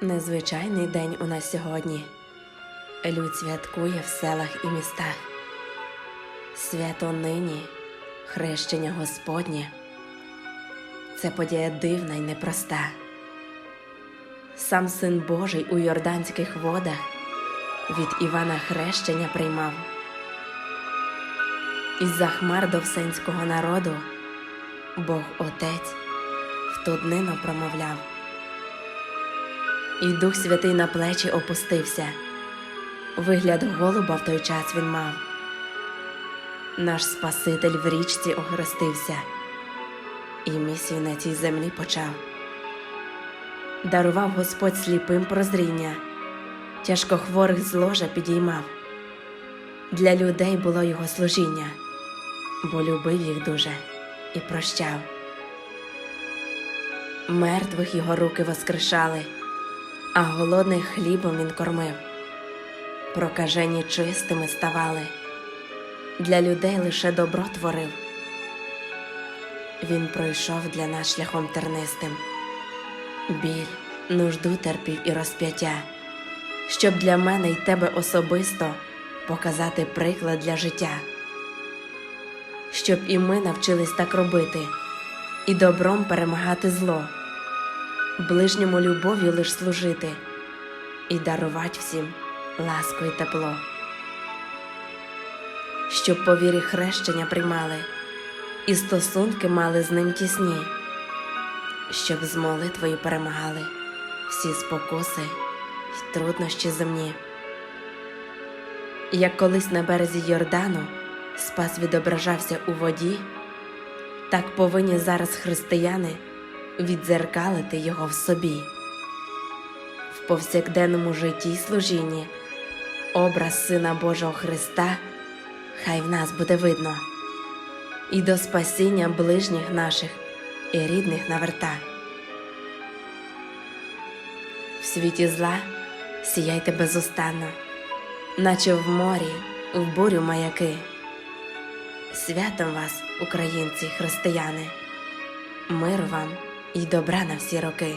Незвичайний день у нас сьогодні. Людь святкує в селах і містах. Свято нині, хрещення Господнє. Це подія дивна й непроста. Сам Син Божий у Йорданських водах від Івана хрещення приймав. Із-за хмар до всенського народу Бог Отець в ту днину промовляв. І Дух Святий на плечі опустився. Вигляд голуба в той час він мав. Наш Спаситель в річці охрестився, і місію на цій землі почав. Дарував Господь сліпим прозріння, тяжкохворих з ложа підіймав. Для людей було його служіння, бо любив їх дуже і прощав. Мертвих його руки воскрешали а голодних хлібом він кормив. Прокажені чистими ставали, для людей лише добро творив. Він пройшов для нас шляхом тернистим, біль, нужду терпів і розп'яття, щоб для мене й тебе особисто показати приклад для життя, щоб і ми навчились так робити, і добром перемагати зло ближньому любов'ю лиш служити і дарувати всім ласку і тепло, щоб по вірі хрещення приймали і стосунки мали з ним тісні, щоб з молитвою перемагали всі спокуси й труднощі земні. Як колись на березі Йордану спас відображався у воді, так повинні зараз християни віддзеркалити його в собі. В повсякденному житті служінні образ Сина Божого Христа хай в нас буде видно, і до спасіння ближніх наших і рідних наверта. В світі зла сіяйте безустанно, наче в морі, в бурю маяки. Святом вас, українці, християни, миру вам і добра на всі роки.